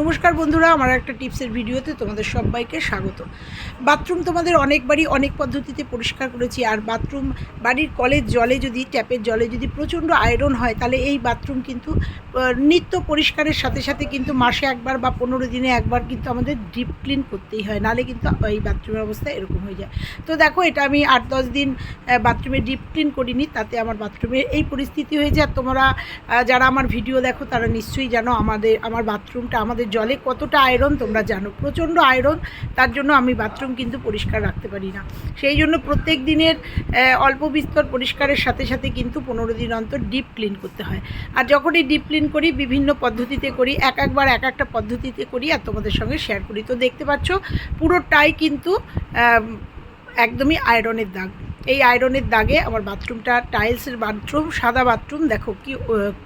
নমস্কার বন্ধুরা, আমার একটা টিপসের ভিডিওতে তোমাদের সবাইকে স্বাগত। বাথরুম তোমাদের অনেকবারই অনেক পদ্ধতিতে পরিষ্কার করেছি, আর বাথরুম বাড়ির কলের জলে যদি, ট্যাপের জলে যদি প্রচণ্ড আয়রন হয়, তাহলে এই বাথরুম কিন্তু নিত্য পরিষ্কারের সাথে সাথে কিন্তু মাসে একবার বা পনেরো দিনে একবার কিন্তু আমাদের ডিপ ক্লিন করতেই হয়, নাহলে কিন্তু এই বাথরুমের অবস্থা এরকম হয়ে যায়। তো দেখো, এটা আমি আট দশ দিন বাথরুমে ডিপ ক্লিন করিনি, তাতে আমার বাথরুমে এই পরিস্থিতি হয়েছে। আর তোমরা যারা আমার ভিডিও দেখো, তারা নিশ্চয়ই জানো আমাদের, আমার বাথরুমটা আমাদের জলে কতটা আয়রন তোমরা জানো। প্রচণ্ড আয়রন তার জন্য আমি বাথরুম কিন্তু পরিষ্কার রাখতে পারি না। সেই জন্য প্রত্যেক দিনের অল্প বিস্তর পরিষ্কারের সাথে সাথে কিন্তু পনেরো দিন অন্তর ডিপ ক্লিন করতে হয়। আর যখনই ডিপ ক্লিন করি, বিভিন্ন পদ্ধতিতে করি, এক একবার এক একটা পদ্ধতিতে করি আর তোমাদের সঙ্গে শেয়ার করি। তো দেখতে পাচ্ছ, পুরোটাই কিন্তু একদমই আয়রনের দাগ। এই আয়রনের দাগে আমার বাথরুমটা টাইলসের বাথরুম, সাদা বাথরুম। দেখো কি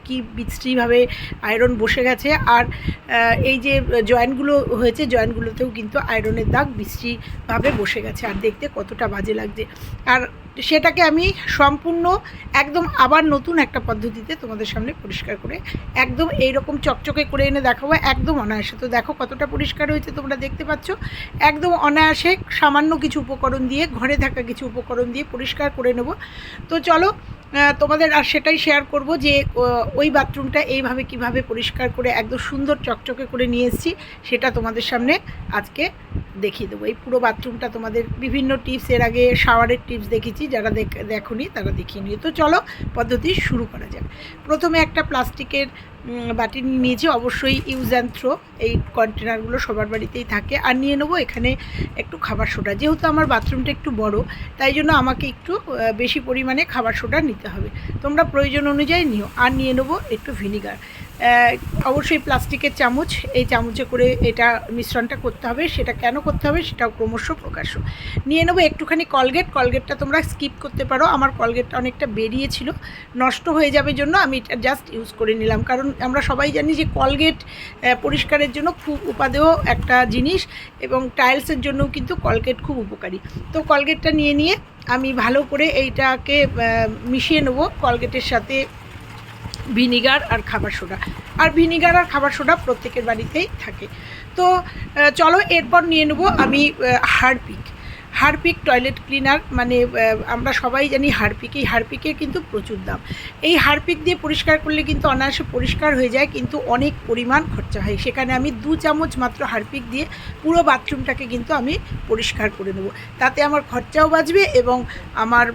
কি বিশ্রীভাবে আয়রন বসে গেছে। আর এই যে জয়েন্টগুলো হয়েছে, জয়েন্টগুলোতেও কিন্তু আয়রনের দাগ বিশ্রীভাবে বসে গেছে। আর দেখতে কতটা বাজে লাগছে। আর সেটাকে আমি সম্পূর্ণ একদম আবার নতুন একটা পদ্ধতিতে তোমাদের সামনে পরিষ্কার করে একদম এই রকম চকচকে করে এনে দেখাবো, একদম অনায়াসে। তো দেখো কতটা পরিষ্কার হয়েছে তোমরা দেখতে পাচ্ছ। একদম অনায়াসে সামান্য কিছু উপকরণ দিয়ে, ঘরে থাকা কিছু উপকরণ দিয়ে পরিষ্কার করে নেব। তো চলো তোমাদের আর সেটাই শেয়ার করব যে ওই বাথরুমটা এইভাবে কীভাবে পরিষ্কার করে একদম সুন্দর চকচকে করে নিয়ে এসেছি, সেটা তোমাদের সামনে আজকে দেখিয়ে দেবো। এই পুরো বাথরুমটা তোমাদের বিভিন্ন টিপস এর আগে শাওয়ারের টিপস দেখেছি যারা দেখ, দেখোনি তারা দেখিয়ে নিও। তো চলো পদ্ধতি শুরু করা যাক। প্রথমে একটা প্লাস্টিকের বাটি নিয়ে নিয়েছি অবশ্যই ইউজ অ্যান্ড থ্রো এই কন্টেনারগুলো সবার বাড়িতেই থাকে। আর নিয়ে নেব এখানে একটু খাবার সোডা। যেহেতু আমার বাথরুমটা একটু বড়, তাই জন্য আমাকে একটু বেশি পরিমাণে খাবার সোডা নিতে হবে। তোমরা প্রয়োজন অনুযায়ী নিও। আর নিয়ে নেব একটু ভিনিগার। অবশ্যই প্লাস্টিকের চামচ, এই চামচে করে এটা মিশ্রণটা করতে হবে, সেটা কেন করতে হবে সেটাও ক্রমশ প্রকাশ্য। নিয়ে নেব একটুখানি কলগেট, কলগেটটা তোমরা স্কিপ করতে পারো, আমার কলগেটটা অনেকটা বেরিয়েছিল, নষ্ট হয়ে যাবে জন্য আমি এটা জাস্ট ইউজ করে নিলাম, কারণ আমরা সবাই জানি যে কলগেট পরিষ্কারের জন্য খুব উপাদেয় একটা জিনিস এবং টাইলসের জন্যও কিন্তু কলগেট খুব উপকারী। তো কলগেটটা নিয়ে নিয়ে আমি ভালো করে এইটাকে মিশিয়ে নেব, কলগেটের সাথে ভিনিগার আর খাবার সোডা। আর ভিনিগার আর খাবার সোডা প্রত্যেকের বাড়িতেই থাকে। তো চলো এরপর নিয়ে নেব আমি হারপিক। হারপিক টয়লেট ক্লিনার মানে আমরা সবাই জানি হারপিক। এই হারপিকের কিন্তু প্রচুর দাম। এই হারপিক দিয়ে পরিষ্কার করলে কিন্তু অনায়াসে পরিষ্কার হয়ে যায়, কিন্তু অনেক পরিমাণ খরচা হয়। সেখানে আমি দু চামচ মাত্র হারপিক দিয়ে পুরো বাথরুমটাকে কিন্তু আমি পরিষ্কার করে নেব। তাতে আমার খরচাও বাঁচবে এবং আমার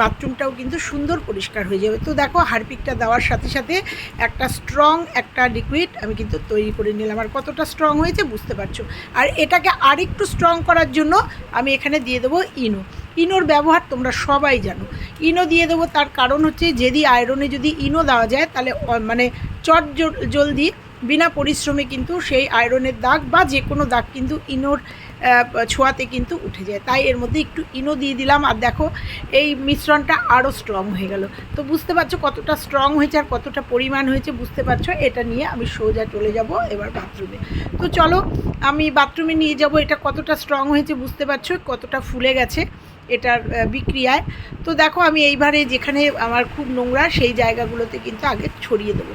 বাথরুমটাও কিন্তু সুন্দর পরিষ্কার হয়ে যাবে। তো দেখো, হারপিকটা দেওয়ার সাথে সাথে একটা স্ট্রং একটা লিকুইড আমি কিন্তু তৈরি করে নিলাম। আর কতটা স্ট্রং হয়েছে বুঝতে পারছ? আর এটাকে আরেকটু স্ট্রং করার জন্য আমি এখানে দিয়ে দেবো ইনো। ইনোর ব্যবহার তোমরা সবাই জানো। ইনো দিয়ে দেবো তার কারণ হচ্ছে, যদি আয়রনে যদি ইনো দেওয়া যায়, তাহলে মানে চট জলদি, বিনা পরিশ্রমে কিন্তু সেই আয়রনের দাগ বা যে কোনো দাগ কিন্তু ইনোর ছোঁয়াতে কিন্তু উঠে যায়। তাই এর মধ্যে একটু ইনো দিয়ে দিলাম। আর দেখো, এই মিশ্রণটা আরও স্ট্রং হয়ে গেল। তো বুঝতে পারছ কতটা স্ট্রং হয়েছে আর কতটা পরিমাণ হয়েছে বুঝতে পারছ? এটা নিয়ে আমি সোজা চলে যাব এবার বাথরুমে তো চলো, আমি বাথরুমে নিয়ে যাব। এটা কতটা স্ট্রং হয়েছে বুঝতে পারছ? কতটা ফুলে গেছে এটার বিক্রিয়ায়। তো দেখো, আমি এইবারে যেখানে আমার খুব নোংরা, সেই জায়গাগুলোতে কিন্তু আগে ছড়িয়ে দেবো।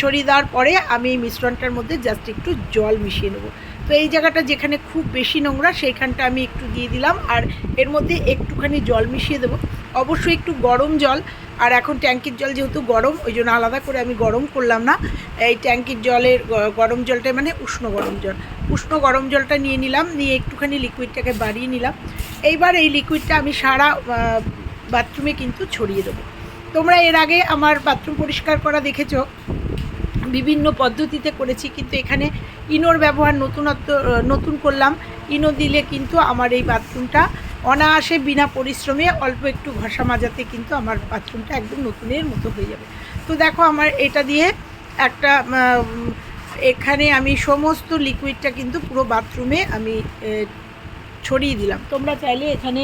ছড়িয়ে দেওয়ার পরে আমি এই মিশ্রণটার মধ্যে জাস্ট একটু জল মিশিয়ে নেব। তো এই জায়গাটা যেখানে খুব বেশি নোংরা, সেইখানটা আমি একটু দিয়ে দিলাম। আর এর মধ্যে একটুখানি জল মিশিয়ে দেবো। অবশ্যই একটু গরম জল। আর এখন ট্যাঙ্কির জল যেহেতু গরম, ওই জন্য আলাদা করে আমি গরম করলাম না। এই ট্যাঙ্কির জলের গরম জলটা মানে উষ্ণ গরম জল। উষ্ণ গরম জলটা নিয়ে নিলাম, নিয়ে একটুখানি লিকুইডটাকে বাড়িয়ে নিলাম। এইবার এই লিকুইডটা আমি সারা বাথরুমে কিন্তু ছড়িয়ে দেবো। তোমরা এর আগে আমার বাথরুম পরিষ্কার করা দেখেছ? বিভিন্ন পদ্ধতিতে করেছি, কিন্তু এখানে ইনোর ব্যবহার নতুনত্ব নতুন করলাম। ইনো দিলে কিন্তু আমার এই বাথরুমটা অনায়াসে বিনা পরিশ্রমে অল্প একটু ঘষা মাজাতে কিন্তু আমার বাথরুমটা একদম নতুনের মতো হয়ে যাবে। তো দেখো আমার এটা দিয়ে একটা এখানে আমি সমস্ত লিকুইডটা কিন্তু পুরো বাথরুমে আমি ছড়িয়ে দিলাম। তোমরা চাইলে এখানে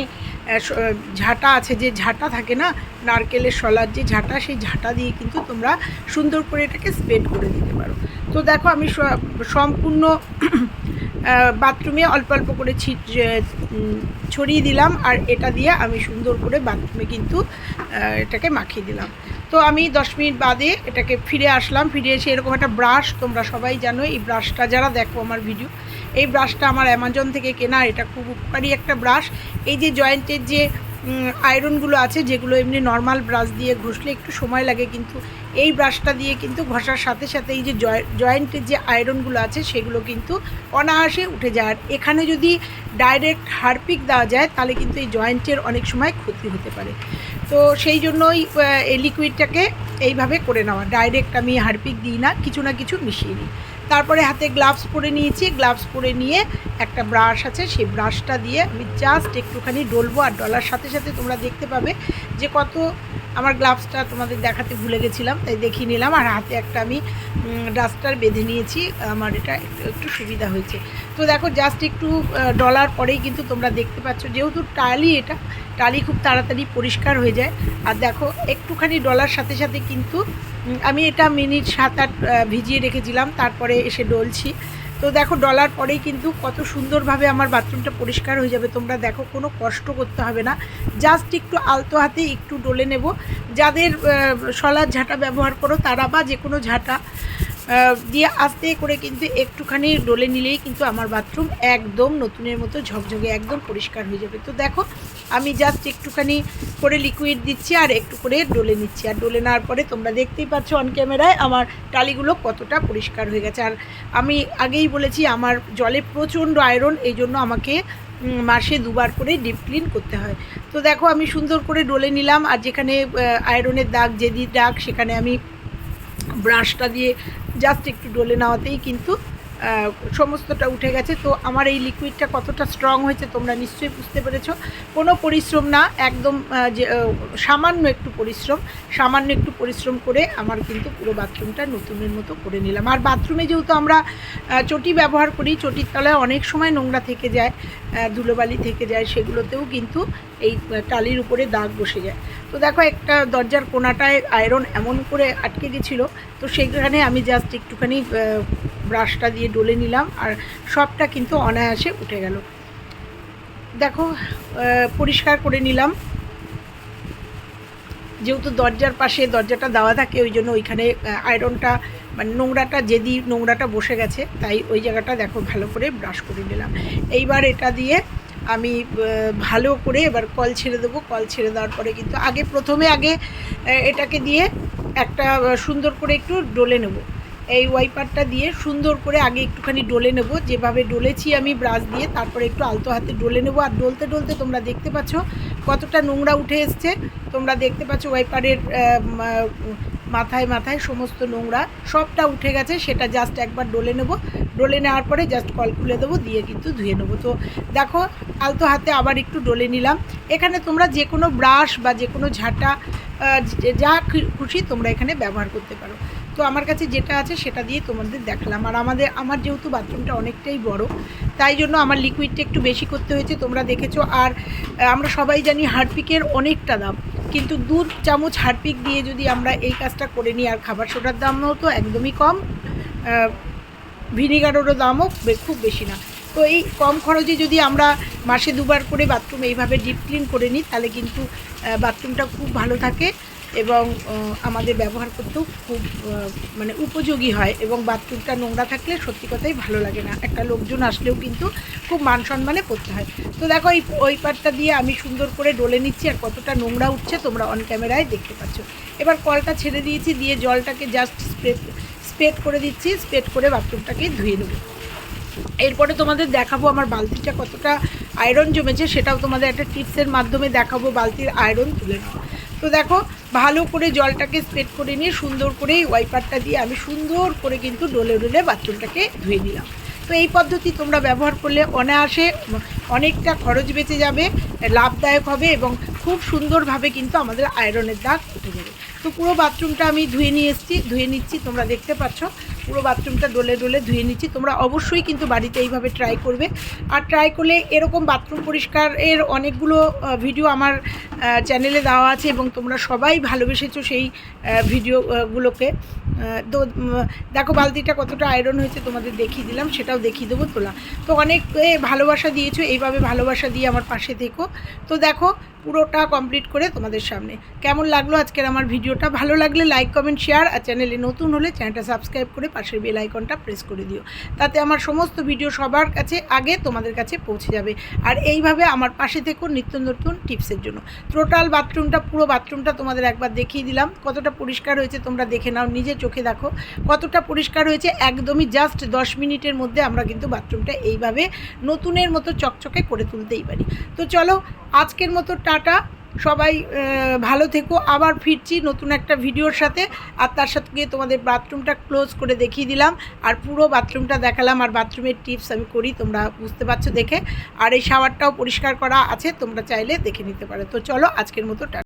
ঝাঁটা আছে, যে ঝাঁটা থাকে না, নারকেলের শলার যে ঝাঁটা, সেই ঝাঁটা দিয়ে কিন্তু তোমরা সুন্দর করে এটাকে স্প্রেড করে দিতে পারো। তো দেখো আমি সম্পূর্ণ বাথরুমে অল্প অল্প করে ছড়িয়ে দিলাম, আর এটা দিয়ে আমি সুন্দর করে বাথরুমে কিন্তু এটাকে মাখিয়ে দিলাম। তো আমি দশ মিনিট বাদে এটাকে ফিরে আসলাম। ফিরে এসে এরকম একটা ব্রাশ, তোমরা সবাই জানো, এই ব্রাশটা যারা দেখো আমার ভিডিও এই ব্রাশটা আমার অ্যামাজন থেকে কেনা, এটা খুব উপকারী একটা ব্রাশ। এই যে জয়েন্টের যে আয়রনগুলো আছে, যেগুলো এমনি নর্মাল ব্রাশ দিয়ে ঘষলে একটু সময় লাগে, কিন্তু এই ব্রাশটা দিয়ে কিন্তু ঘষার সাথে সাথে এই যে জয়েন্টের যে আয়রনগুলো আছে, সেগুলো কিন্তু অনায়াসে উঠে যায়। আর এখানে যদি ডাইরেক্ট হারপিক দেওয়া যায়, তাহলে কিন্তু এই জয়েন্টের অনেক সময় ক্ষতি হতে পারে। তো সেই জন্যই এই লিকুইডটাকে এইভাবে করে নেওয়া। ডাইরেক্ট আমি হারপিক দিই না, কিছু না কিছু মিশিয়ে নিই তারপরে হাতে গ্লাভস পরে নিয়েছি গ্লাভস পরে নিয়ে একটা ব্রাশ আছে, সেই ব্রাশটা দিয়ে আমি জাস্ট একটুখানি ডলবো। আর ডলার সাথে সাথে তোমরা দেখতে পাবে যে কত আমার গ্লাভসটা তোমাদের দেখাতে ভুলে গেছিলাম, তাই দেখিয়ে নিলাম। আর হাতে একটা আমি ডাস্টার বেঁধে নিয়েছি। আমার এটা একটু একটু সুবিধা হয়েছে। তো দেখো জাস্ট একটু ডলার পরেই কিন্তু তোমরা দেখতে পাচ্ছ। যেহেতু টালি এটা, টালি খুব তাড়াতাড়ি পরিষ্কার হয়ে যায়। আর দেখো, একটুখানি ডলার সাথে সাথে কিন্তু আমি এটা মিনিট সাত আট ভিজিয়ে রেখেছিলাম। তারপরে এসে ডলছি। তো দেখো ডলার পরেই কিন্তু কত সুন্দরভাবে আমার বাথরুমটা পরিষ্কার হয়ে যাবে। তোমরা দেখো, কোনো কষ্ট করতে হবে না। জাস্ট একটু আলতো হাতে একটু ডলে নেব। যাদের সলার ঝাঁটা ব্যবহার করো, তারা বা যে কোনো ঝাঁটা দিয়ে আস্তে করে কিন্তু একটুখানি ডলে নিলেই কিন্তু আমার বাথরুম একদম নতুনের মতো ঝকঝকে, একদম পরিষ্কার হয়ে যাবে। তো দেখো, আমি জাস্ট একটুখানি করে লিকুইড দিচ্ছি আর একটু করে ডলে নিচ্ছি। আর ডলে নেওয়ার পরে তোমরা দেখতেই পাচ্ছ অন ক্যামেরায় আমার টালিগুলো কতটা পরিষ্কার হয়ে গেছে। আর আমি আগেই বলেছি, আমার জলে প্রচণ্ড আয়রন এই জন্য আমাকে মাসে দুবার করে ডিপ ক্লিন করতে হয়। তো দেখো, আমি সুন্দর করে ডলে নিলাম। আর যেখানে আয়রনের দাগ যেদি দাগ, সেখানে আমি ব্রাশটা দিয়ে জাস্ট একটু ডলে নেওয়াতেই কিন্তু সমস্তটা উঠে গেছে। তো আমার এই লিকুইডটা কতটা স্ট্রং হয়েছে তোমরা নিশ্চয়ই বুঝতে পেরেছ। কোনো পরিশ্রম না, একদম যে সামান্য একটু পরিশ্রম, সামান্য একটু পরিশ্রম করে আমার কিন্তু পুরো বাথরুমটা নতুনের মতো করে নিলাম। আর বাথরুমে যেহেতু আমরা চটি ব্যবহার করি, চটির তলায় অনেক সময় নোংরা থেকে যায় ধুলোবালি থেকে যায়, সেগুলোতেও কিন্তু এই টালির উপরে দাগ বসে যায়। তো দেখো একটা দরজার কোনাটায় আয়রন এমন করে আটকে গেছিল, তো সেখানে আমি জাস্ট একটুখানি ব্রাশটা দিয়ে ডলে নিলাম আর সবটা কিন্তু অনায়াসে উঠে গেল। দেখো পরিষ্কার করে নিলাম। যেহেতু দরজার পাশে দরজাটা দেওয়া থাকে, ওই জন্য ওইখানে আয়রনটা মানে নোংরাটা, যেদি নোংরাটা বসে গেছে, তাই ওই জায়গাটা দেখো ভালো করে ব্রাশ করে নিলাম। এইবার এটা দিয়ে আমি ভালো করে এবার কল ছেড়ে দেবো। কল ছেড়ে দেওয়ার পরে কিন্তু আগে, প্রথমে আগে এটাকে দিয়ে একটা সুন্দর করে একটু ডলে নেব। এই ওয়াইপারটা দিয়ে সুন্দর করে আগে একটুখানি ডলে নেব। যেভাবে ডলেছি আমি ব্রাশ দিয়ে, তারপরে একটু আলতো হাতে ডলে নেব। আর ডলতে ডলতে তোমরা দেখতে পাচ্ছ কতটা নোংরা উঠে এসছে। তোমরা দেখতে পাচ্ছ ওয়াইপারের মাথায় মাথায় সমস্ত নোংরা সবটা উঠে গেছে, সেটা জাস্ট একবার ডলে নেব। ডলে নেওয়ার পরে জাস্ট কল খুলে দেবো, দিয়ে কিন্তু ধুয়ে নেব। তো দেখো, আলতো হাতে আবার একটু ডলে নিলাম। এখানে তোমরা যে কোনো ব্রাশ বা যে কোনো ঝাঁটা যা খুশি তোমরা এখানে ব্যবহার করতে পারো। তো আমার কাছে যেটা আছে সেটা দিয়ে তোমাদের দেখালাম। আর আমাদের, আমার যেহেতু বাথরুমটা অনেকটাই বড়, তাই জন্য আমার লিকুইডটা একটু বেশি করতে হয়েছে, তোমরা দেখেছ। আর আমরা সবাই জানি হারপিকের অনেকটা দাম, কিন্তু দু চামচ হারপিক দিয়ে যদি আমরা এই কাজটা করে নিই, আর খাবার সোডার দামও তো একদমই কম ভিনিগারেরও দামও খুব বেশি না। তো এই কম খরচে যদি আমরা মাসে দুবার করে বাথরুম এইভাবে ডিপ ক্লিন করে নিই, তাহলে কিন্তু বাথরুমটা খুব ভালো থাকে। এবং আমাদের ব্যবহার করতেও খুব মানে উপযোগী হয় এবং বাথরুমটা নোংরা থাকলে সত্যি কথাই ভালো লাগে না। একটা লোকজন আসলেও কিন্তু খুব মান সম্মানে করতে হয়। তো দেখো, এই, ওই পাটটা দিয়ে আমি সুন্দর করে ডলে নিচ্ছি আর কতটা নোংরা উঠছে তোমরা অন ক্যামেরায় দেখতে পাচ্ছ। এবার কলটা ছেড়ে দিয়েছি, দিয়ে জলটাকে জাস্ট স্প্রে স্প্রেড করে দিচ্ছি স্প্রেড করে বাথরুমটাকে ধুয়ে নেব। এরপরে তোমাদের দেখাবো আমার বালতিটা কতটা আয়রন জমেছে, সেটাও তোমাদের একটা টিপসের মাধ্যমে দেখাবো বালতির আয়রন তুলে নেওয়া। তো দেখো, ভালো করে জলটাকে স্প্রেড করে নিয়ে সুন্দর করে ওয়াইপারটা দিয়ে আমি সুন্দর করে কিন্তু ডোলে ডলে বাথরুমটাকে ধুয়ে নিলাম। তো এই পদ্ধতি তোমরা ব্যবহার করলে অনায়াসে অনেকটা খরচ বেঁচে যাবে, লাভদায়ক হবে এবং খুব সুন্দরভাবে কিন্তু আমাদের আয়রনের দাগ উঠে যাবে। তো পুরো বাথরুমটা আমি ধুয়ে নিয়ে এসেছি, ধুয়ে নিচ্ছি, তোমরা দেখতে পাচ্ছ। পুরো বাথরুমটা ডলে ডলে ধুয়ে নিচ্ছি। তোমরা অবশ্যই কিন্তু বাড়িতে এইভাবে ট্রাই করবে। আর ট্রাই করলে এরকম বাথরুম পরিষ্কারের অনেকগুলো ভিডিও আমার চ্যানেলে দেওয়া আছে এবং তোমরা সবাই ভালোবেসেছো সেই ভিডিওগুলোকে তো দেখো বালতিটা কতটা আয়রন হয়েছে, তোমাদের দেখিয়ে দিলাম, সেটাও দেখিয়ে দেবো তোলা। তো অনেক ভালোবাসা দিয়েছ, এইভাবে ভালোবাসা দিয়ে আমার পাশে থেকো। তো দেখো পুরোটা কমপ্লিট করে তোমাদের সামনে। কেমন লাগল আজকের আমার ভিডিওটা? ভালো লাগলে লাইক কমেন্ট শেয়ার আর চ্যানেলে নতুন হলে চ্যানেলটা সাবস্ক্রাইব করে পাশের বেল আইকনটা প্রেস করে দিও। তাতে আমার সমস্ত ভিডিও সবার কাছে আগে তোমাদের কাছে পৌঁছে যাবে। আর এইভাবে আমার পাশে থেকো নিত্য নতুন টিপসের জন্য। টোটাল বাথরুমটা পুরো বাথরুমটা তোমাদের একবার দেখিয়ে দিলাম। কতটা পরিষ্কার হয়েছে তোমরা দেখে নাও, নিজে চোখে দেখো। কতটা পরিষ্কার হয়েছে একদমই জাস্ট দশ মিনিটের মধ্যে আমরা কিন্তু বাথরুমটা এইভাবে নতুনের মতো চকচকে করে তুলতেই পারি। তো চলো, আজকের মতো টাটা। সবাই ভালো থেকো। আবার ফিরছি নতুন একটা ভিডিওর সাথে। আর তার সাথে তোমাদের বাথরুমটা ক্লোজ করে দেখিয়ে দিলাম। আর পুরো বাথরুমটা দেখালাম। আর বাথরুমের টিপস আমি করি, তোমরা বুঝতে পারছ দেখে। আর এই শাওয়ারটাও পরিষ্কার করা আছে, তোমরা চাইলে দেখে নিতে পারো। তো চলো, আজকের মতো টাটা